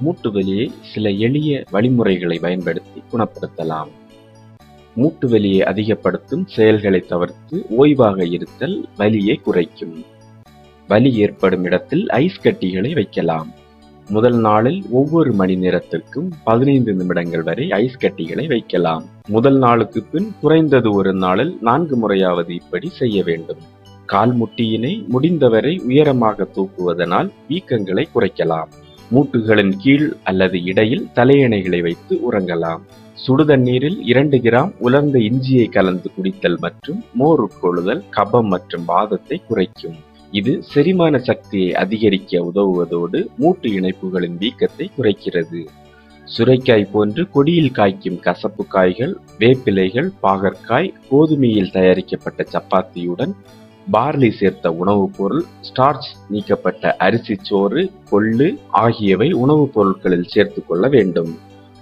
மூட்டு வலியை சில எளிய வழிமுறைகளை பயன்படுத்தி குணப்படுத்தலாம். மூட்டு வலியை அதிகப்படுத்தும் செயல்களை தவிர்த்து ஓய்வாக இருத்தல் வலியை குறைக்கும். வலி ஏற்படும் இடத்தில் ஐஸ் கட்டிகளை வைக்கலாம். முதல் நாளில் ஒவ்வொரு மணி நேரத்திற்கும் பதினைந்து நிமிடங்கள் வரை ஐஸ் கட்டிகளை வைக்கலாம். முதல் நாளுக்கு பின் குறைந்தது ஒரு நாளில் நான்கு முறையாவது இப்படி செய்ய வேண்டும். கால் முட்டியினை முடிந்தவரை உயரமாக தூக்குவதனால் வீக்கங்களை குறைக்கலாம். மூட்டுகளின் கீழ் அல்லது இடையில் தலையணைகளை வைத்து உறங்கலாம். சுடுதண்ணீரில் இரண்டு கிராம் உலர்ந்த இஞ்சியை கலந்து குடித்தல் மற்றும் மோர் உட்கொள்ளுதல் கபம் மற்றும் வாதத்தை குறைக்கும். இது செரிமான சக்தியை அதிகரிக்க உதவுவதோடு மூட்டு இணைப்புகளின் வீக்கத்தை குறைக்கிறது. சுரைக்காய் போன்று கொடியில் காய்க்கும் கசப்பு காய்கள் வேப்பிலைகள் பாகற்காய் கோதுமையில் தயாரிக்கப்பட்ட சப்பாத்தியுடன் பார்லி சேர்த்த உணவுப் பொருள் ஸ்டார்ச் நீக்கப்பட்ட அரிசி சோறு கொள்ளு ஆகியவை உணவுப் பொருட்களில் சேர்த்து கொள்ள வேண்டும்.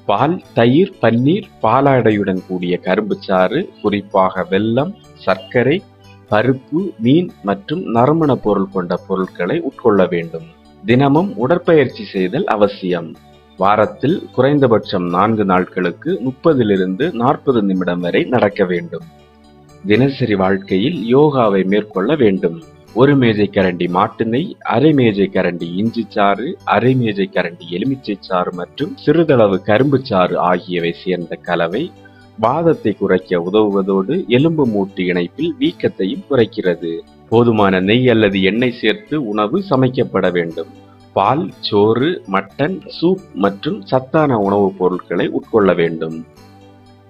பால் தயிர் பன்னீர் பாலாடையுடன் கூடிய கரும்புச்சாறு குறிப்பாக வெல்லம் சர்க்கரை பருப்பு மீன் மற்றும் நறுமண பொருள் கொண்ட பொருட்களை உட்கொள்ள வேண்டும். தினமும் உடற்பயிற்சி செய்தல் அவசியம். வாரத்தில் குறைந்தபட்சம் நான்கு நாட்களுக்கு முப்பதிலிருந்து நாற்பது நிமிடம் வரை நடக்க வேண்டும். தினசரி வாழ்க்கையில் யோகாவை மேற்கொள்ள வேண்டும். ஒரு மேஜை கரண்டி மாட்டு நெய் அரை மேஜை கரண்டி இஞ்சி சாறு அரை மேஜை கரண்டி எலுமிச்சை சாறு மற்றும் சிறிதளவு கரும்பு சாறு ஆகியவை சேர்ந்த கலவை வாதத்தை குறைக்க உதவுவதோடு எலும்பு மூட்டு இணைப்பில் வீக்கத்தையும் குறைக்கிறது. போதுமான நெய் அல்லது எண்ணெய் சேர்த்து உணவு சமைக்கப்பட வேண்டும். பால் சோறு மட்டன் சூப் மற்றும் சத்தான உணவுப் பொருட்களை உட்கொள்ள வேண்டும்.